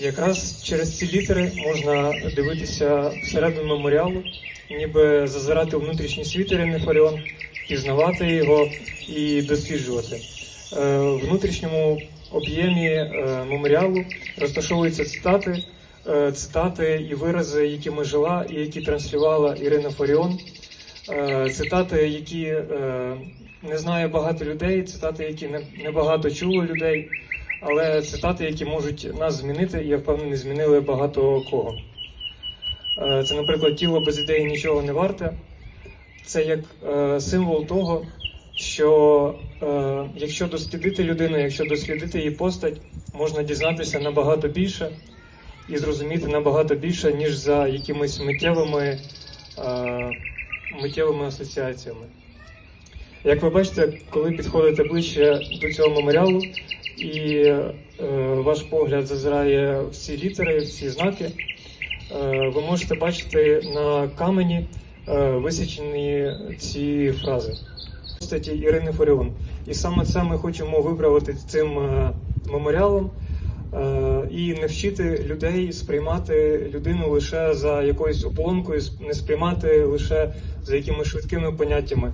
Якраз через ці літери можна дивитися всередину меморіалу, ніби зазирати у внутрішній світ Ірини Фаріон, пізнавати його і досліджувати. Е, В внутрішньому об'ємі е, меморіалу розташовуються цитати, е, цитати і вирази, якими жила і які транслювала Ірина Фаріон. Цитати, які не знає багато людей, цитати, які не багато чуло людей, але цитати, які можуть нас змінити, я впевнений, змінили багато кого. Е, Це, наприклад, тіло без ідеї нічого не варте. Це як е, символ того, що е, якщо дослідити людину, якщо дослідити її постать, можна дізнатися набагато більше і зрозуміти набагато більше, ніж за якимись миттєвими, миттєвими асоціаціями. Як ви бачите, коли підходите ближче до цього меморіалу, і е, ваш погляд зазирає в ці літери, в ці знаки, е, ви можете бачити на камені е, висічені ці фрази. Постаті Ірини Фаріон. І саме це ми хочемо виправити цим е, меморіалом е, і не вчити людей сприймати людину лише за якоюсь ополонкою, не сприймати лише за якимись швидкими поняттями.